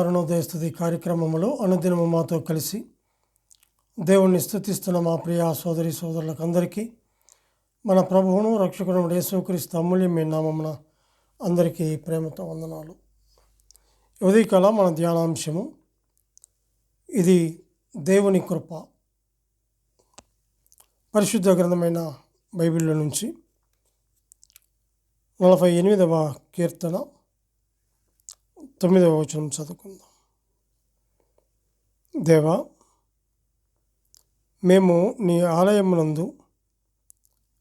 అనుదిన అరుణోదయ స్థుతి కార్యక్రమంలో అనుదినము మాతో కలిసి దేవుణ్ణి స్థుతిస్తున్న మా ప్రియ సోదరి సోదరులకు అందరికీ మన ప్రభువును రక్షకుడు యేసుక్రీస్తు అమూల్యమైన నామమున అందరికీ ప్రేమతో వందనాలు. ఉదయకాల మన ధ్యానాంశము ఇది దేవుని కృప. పరిశుద్ధ గ్రంథమైన బైబిల్లో నుంచి నలభై ఎనిమిదవ కీర్తన. తొమ్మిదవ వచనం చదువుకుందాం. దేవా మేము నీ ఆలయమునందు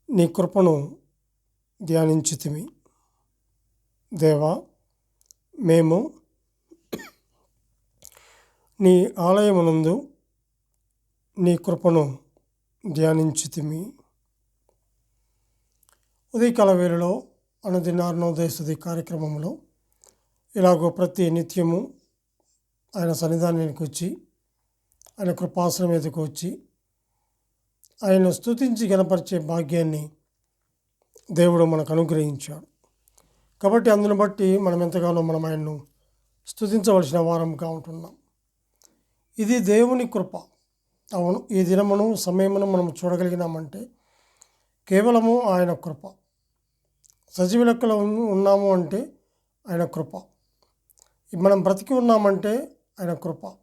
నీ కృపను ధ్యానించితిమి. దేవా మేము నీ ఆలయమునందు నీ కృపను ధ్యానించితిమి. ఉదయకాల వేళలో అనుదినారణోదయ అరుణోదయస్తుది కార్యక్రమంలో ఇలాగో ప్రతి నిత్యము ఆయన సన్నిధానానికి వచ్చి ఆయన కృపాసనం మీదకు వచ్చి ఆయన స్థుతించి గనపరిచే భాగ్యాన్ని దేవుడు మనకు అనుగ్రహించాడు. కాబట్టి అందును బట్టి మనం ఎంతగానో మనం ఆయన్ను స్తుతించవలసిన వారంగా ఉంటున్నాం. ఇది దేవుని కృప. అవును ఈ దినమును సమయమును మనం చూడగలిగినామంటే కేవలము ఆయన కృప. సజీవ లెక్కలో ఉన్నాము అంటే ఆయన కృప. మనం బ్రతికి ఉన్నామంటే ఆయన కృప.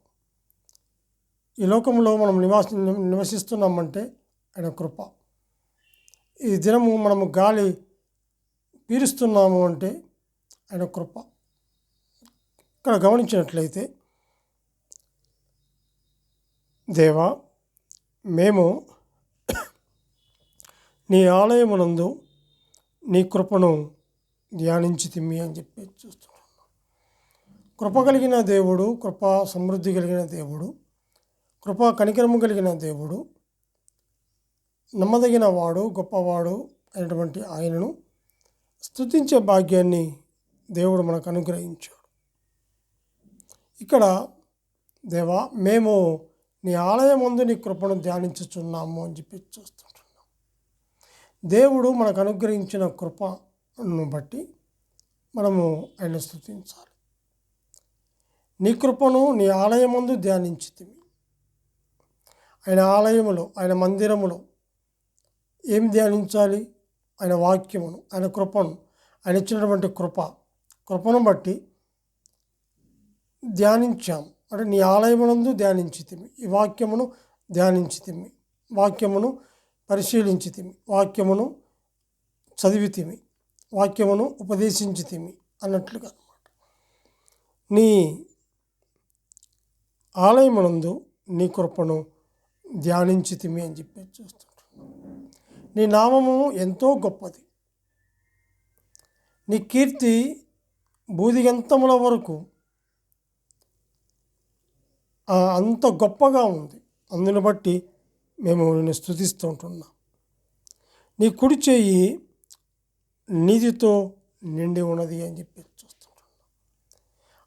ఈ లోకంలో మనం నివాస నివసిస్తున్నామంటే ఆయన కృప. ఈ దినము మనము గాలి పీలుస్తున్నాము అంటే ఆయన కృప. ఇక్కడ గమనించినట్లయితే దేవా మేము నీ ఆలయమునందు నీ కృపను ధ్యానించి తిమ్మి అని చెప్పి చూస్తున్నాం. కృప కలిగిన దేవుడు కృప సమృద్ధి కలిగిన దేవుడు కృప కనికరము కలిగిన దేవుడు నమ్మదగిన వాడు గొప్పవాడు అయినటువంటి ఆయనను స్థుతించే భాగ్యాన్ని దేవుడు మనకు అనుగ్రహించాడు. ఇక్కడ దేవా మేము నీ ఆలయం ముందు నీ కృపను ధ్యానించుచున్నాము అని చెప్పి చూస్తుంటున్నాం. దేవుడు మనకు అనుగ్రహించిన కృపను బట్టి మనము ఆయన స్థుతించాలి నీ కృపను నీ ఆలయమందు ధ్యానించి ఆయన ఆలయములో ఆయన మందిరములో ఏం ధ్యానించాలి? ఆయన వాక్యమును ఆయన కృపను ఆయన ఇచ్చినటువంటి కృప. కృపను బట్టి ధ్యానించాం. అంటే నీ ఆలయమునందు ధ్యానించితిమి. ఈ వాక్యమును ధ్యానించితిమి. వాక్యమును పరిశీలించితిమి. వాక్యమును చదివితిమి. వాక్యమును ఉపదేశించితిమి అన్నట్లుగా అనమాట నీ ఆలయమునందు నీ కృపను ధ్యానించితిమి అని చెప్పి చూస్తుంటాను నీ నామము ఎంతో గొప్పది. నీ కీర్తి బూదిగంతముల వరకు అంత గొప్పగా ఉంది. అందుని బట్టి మేము నిన్ను స్థుతిస్తూ ఉంటున్నాం. నీ కుడి చేయి నీతితో నిండి ఉన్నది అని చెప్పి చూస్తుంటున్నాం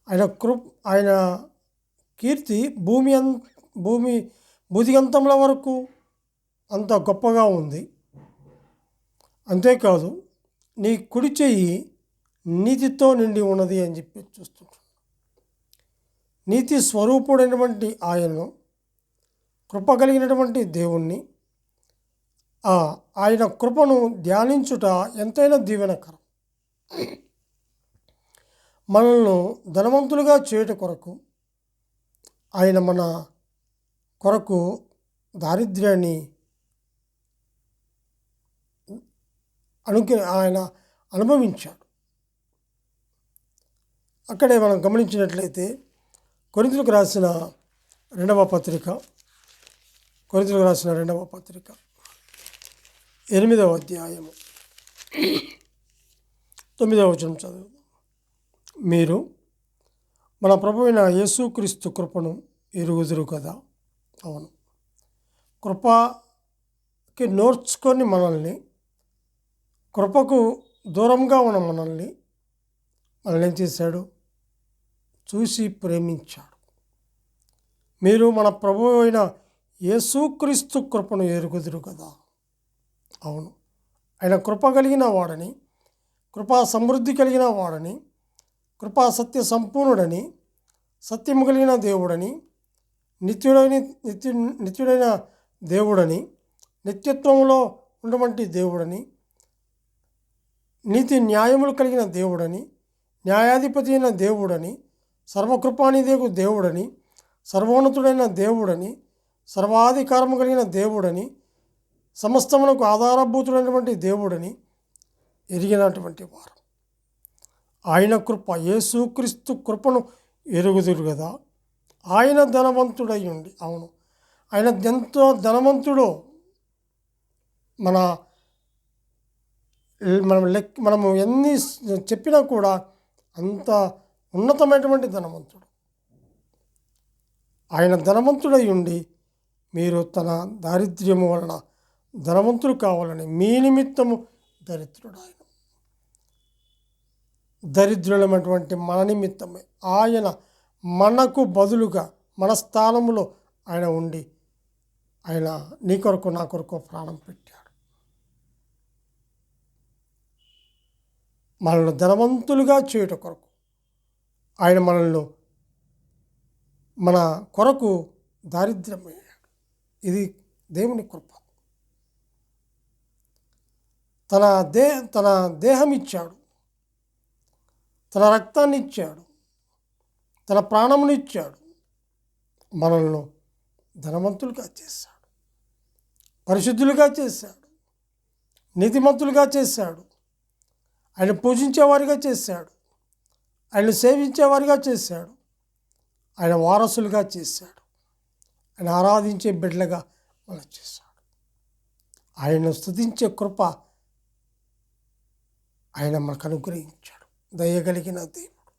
ఆయన కృప్ ఆయన కీర్తి భూమి అం భూమి బుదిగంతముల వరకు అంత గొప్పగా ఉంది. అంతేకాదు నీ కుడి చెయ్యి నీతితో నిండి ఉన్నది అని చెప్పి చూస్తుంటున్నాం నీతి స్వరూపుడైనటువంటి ఆయనను కృప కలిగినటువంటి దేవుణ్ణి ఆయన కృపను ధ్యానించుట ఎంతైనా దీవెనకరం. మనల్ని ధనవంతులుగా చేయుట కొరకు ఆయన మన కొరకు దారిద్ర్యాన్ని అనుకు ఆయన అనుభవించాడు. అక్కడే మనం గమనించినట్లయితే కొరింతలకు రాసిన రెండవ పత్రిక కొరింతలకు రాసిన రెండవ పత్రిక ఎనిమిదవ అధ్యాయము తొమ్మిదవ వచనం చదువు. మీరు మన ప్రభు అయిన యేసుక్రీస్తు కృపను ఎరుగుదురు కదా. అవును. కృపకి నోర్చుకొని మనల్ని కృపకు దూరంగా ఉన్న మనల్ని మనల్ని ఏం చేశాడు? చూసి ప్రేమించాడు. మీరు మన ప్రభు అయిన యేసుక్రీస్తు కృపను ఎరుగుదురు కదా. అవును. ఆయన కృప కలిగిన వాడని కృపా సమృద్ధి కలిగిన వాడని కృపా సత్య సంపూర్ణుడని సత్యము కలిగిన దేవుడని నిత్యుడైన నిత్యు నిత్యుడైన దేవుడని నిత్యత్వంలో ఉన్నటువంటి దేవుడని నీతి న్యాయములు కలిగిన దేవుడని న్యాయాధిపతి అయిన దేవుడని సర్వకృపానిదేగు దేవుడని సర్వోన్నతుడైన దేవుడని సర్వాధికారము కలిగిన దేవుడని సమస్తమునకు ఆధారభూతుడైనటువంటి దేవుడని ఎరిగినటువంటి వారు. ఆయన కృప యేసుక్రీస్తు కృపను ఎరుగుదురు కదా ఆయన ధనవంతుడై ఉండి అవును. ఆయన ఎంతో ధనవంతుడో మన మనం లెక్ మనము ఎన్ని చెప్పినా కూడా అంత ఉన్నతమైనటువంటి ధనవంతుడు. ఆయన ధనవంతుడై ఉండి మీరు తన దారిద్ర్యము వలన ధనవంతులు కావాలని మీ నిమిత్తము దరిద్రుడు ఆయన దరిద్రులమైనటువంటి మన నిమిత్తమే. ఆయన మనకు బదులుగా మన స్థానంలో ఆయన ఉండి ఆయన నీ కొరకు నా కొరకు ప్రాణం పెట్టాడు. మనల్ని ధనవంతులుగా చేయుట కొరకు ఆయన మనల్ని మన కొరకు దారిద్ర్యమయ్యాడు. ఇది దేవుని కృప. తన దే తన దేహం ఇచ్చాడు. తన రక్తాన్ని ఇచ్చాడు తన ప్రాణమును ఇచ్చాడు మనల్ని ధనవంతులుగా చేశాడు. పరిశుద్ధులుగా చేశాడు. నీతిమంతులుగా చేశాడు. ఆయన పూజించేవారిగా చేశాడు. ఆయన సేవించేవారిగా చేశాడు. ఆయన వారసులుగా చేశాడు. ఆయన ఆరాధించే బిడ్డలుగా మనం చేశాడు. ఆయన స్థుతించే కృప ఆయన మనకు అనుగ్రహించాడు. దయగలిగిన దేవుడు.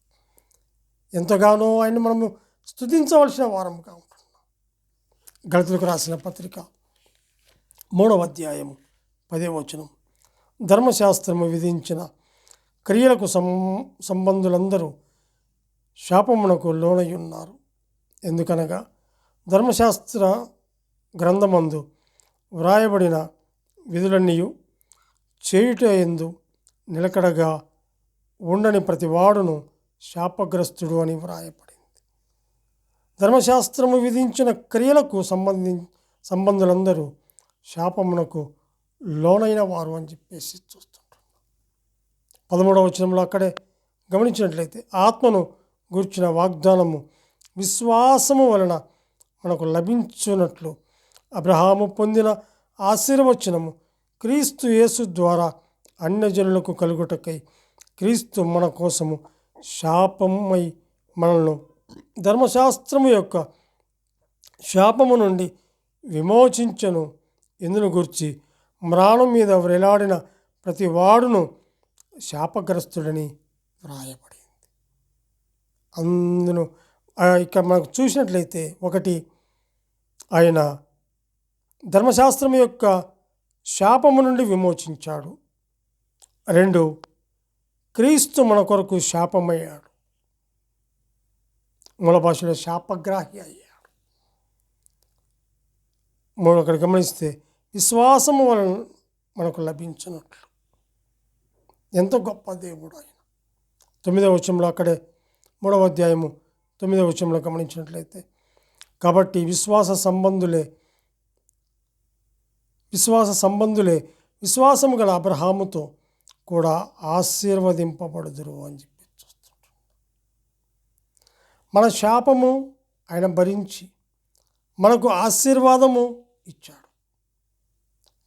ఎంతగానో ఆయన మనము స్థుతించవలసిన వారముగా ఉంటున్నాం. గళితులకు రాసిన పత్రిక మూడవ అధ్యాయము పదే వచనం. ధర్మశాస్త్రము విధించిన క్రియలకు సం సంబంధులందరూ శాపమునకు లోనై ఉన్నారు. ఎందుకనగా ధర్మశాస్త్ర గ్రంథమందు వ్రాయబడిన విధులన్నీ చేయుట ఎందు నిలకడగా ఉండని ప్రతివాడును శాపగ్రస్తుడు అని వ్రాయపడింది ధర్మశాస్త్రము విధించిన క్రియలకు సంబంధి సంబంధులందరూ శాపమునకు లోనైన వారు అని చెప్పేసి చూస్తుంటాం పదమూడవ వచనంలో అక్కడే గమనించినట్లయితే ఆత్మను గూర్చిన వాగ్దానము విశ్వాసము వలన మనకు లభించున్నట్లు అబ్రహాము పొందిన ఆశీర్వచనము క్రీస్తు యేసు ద్వారా అన్యజనులకు కలుగుటకై క్రీస్తు మన కోసము శాపమై మనల్ని ధర్మశాస్త్రము యొక్క శాపము నుండి విమోచించను. ఇందును గురించి మ్రాణం మీద వ్రేలాడిన ప్రతి వాడును శాపగ్రస్తుడని వ్రాయబడింది. అందును ఇక్కడ మనకు చూసినట్లయితే ఒకటి ఆయన ధర్మశాస్త్రం యొక్క శాపము నుండి విమోచించాడు. రెండు క్రీస్తు మన కొరకు శాపమయ్యాడు. మూల భాషలో శాపగ్రాహి అయ్యాడు. మూడు అక్కడ గమనిస్తే విశ్వాసము వలన మనకు లభించినట్లు. ఎంత గొప్ప దేవుడు ఆయన. తొమ్మిదవ వచనంలో అక్కడే మూడవ అధ్యాయము తొమ్మిదవ వచనంలో గమనించినట్లయితే కాబట్టి విశ్వాస సంబంధులే విశ్వాస సంబంధులే విశ్వాసము గల అబ్రహాముతో కూడా ఆశీర్వదింపబడుదురు అని చెప్పి మన శాపము ఆయన భరించి మనకు ఆశీర్వాదము ఇచ్చాడు.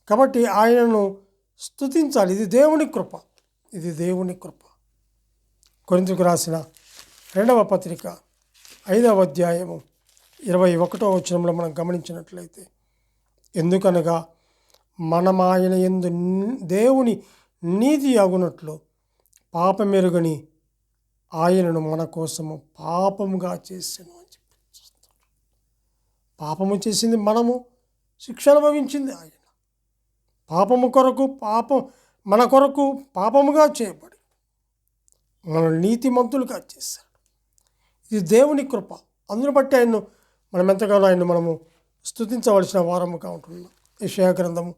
కాబట్టి ఆయనను స్తుతించాలి. ఇది దేవుని కృప. ఇది దేవుని కృప. కొరింతకు రాసిన రెండవ పత్రిక ఐదవ అధ్యాయము ఇరవై ఒకటో వచనంలో మనం గమనించినట్లయితే ఎందుకనగా మనం ఆయన ఎందు దేవుని నీతి అగునట్లు పాపమెరుగని ఆయనను మన కోసము పాపముగా చేసాను అని చెప్పి పాపము చేసింది మనము శిక్ష అనుభవించింది ఆయన. పాపము కొరకు పాపం మన కొరకు పాపముగా చేయబడి మన నీతిమంతులుగా చేశాడు. ఇది దేవుని కృప. అందును బట్టి ఆయన్ను మనం ఎంతగానో ఆయన్ను మనము స్తుతించవలసిన వారముగా ఉంటున్నాం. యెషయా గ్రంథము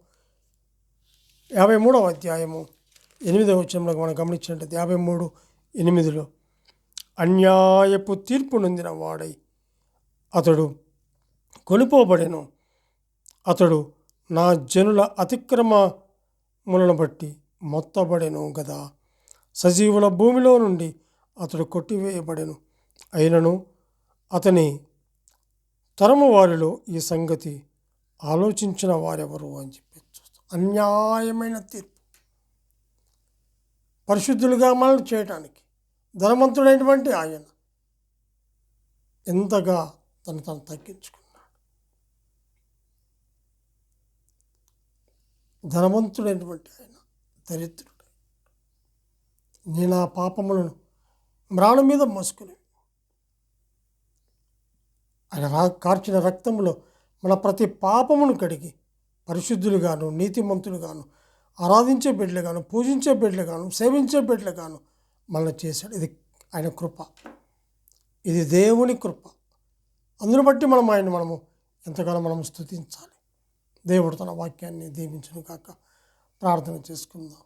యాభై మూడవ అధ్యాయము ఎనిమిదవ వచ్చంలో మనం గమనించినట్లయితే యాభై మూడు ఎనిమిదిలో అన్యాయపు తీర్పు నొందిన వాడై అతడు కొనుపోబడెను. అతడు నా జనుల అతిక్రమములను బట్టి మొత్తబడెను గదా. సజీవుల భూమిలో నుండి అతడు కొట్టివేయబడెను. అయినను అతని తరము వారిలో ఈ సంగతి ఆలోచించిన వారెవరు? అని చెప్పి అన్యాయమైన తీర్పు. పరిశుద్ధులుగా మనల్ని చేయటానికి ధనవంతుడైనటువంటి ఆయన ఎంతగా తను తను తగ్గించుకున్నాడు. ధనవంతుడైనటువంటి ఆయన దరిద్రుడు. నేను ఆ పాపములను మ్రాణం మీద మోసుకుని ఆయన రా కార్చిన రక్తంలో మన ప్రతి పాపమును కడిగి పరిశుద్ధులుగాను నీతిమంతులుగాను ఆరాధించే బిడ్డలుగాను పూజించే బిడ్డలుగాను సేవించే బిడ్డలుగాను మనల్ని చేశాడు. ఇది ఆయన కృప. ఇది దేవుని కృప. అందును బట్టి మనం ఆయన మనము ఎంతగానో మనం స్థుతించాలి. దేవుడు తన వాక్యాన్ని దీవించును కాక ప్రార్థన చేసుకుందాం.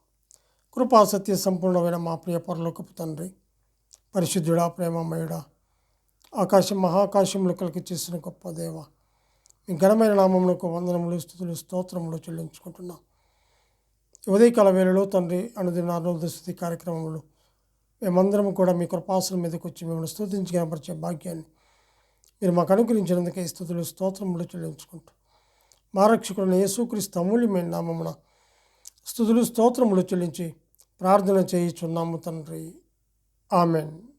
కృపా సత్య సంపూర్ణమైన మా ప్రియ పరలోకపు తండ్రి పరిశుద్ధుడా ప్రేమమయుడా ఆకాశం మహాకాశంలో కలిగి చేసిన గొప్ప దేవ మీ ఘనమైన నామములకు వందనములు స్థుతులు స్తోత్రములు చెల్లించుకుంటున్నాం. ఉదయకాల వేళలో తండ్రి అనుదిన ఆరోగ్య కార్యక్రమంలో మేమందరం కూడా మీ కృపాసనం మీదకి వచ్చి మిమ్మల్ని స్థుతించి కనపరిచే భాగ్యాన్ని మీరు మాకు అనుగ్రహించినందుకే స్థుతులు స్తోత్రములు చెల్లించుకుంటూ. మా రక్షకుడిని యేసుక్రీస్తు అమూల్యమైన నామమున స్థుతులు స్తోత్రములు చెల్లించి ప్రార్థన చేయుచున్నాము తండ్రి. ఆమెన్.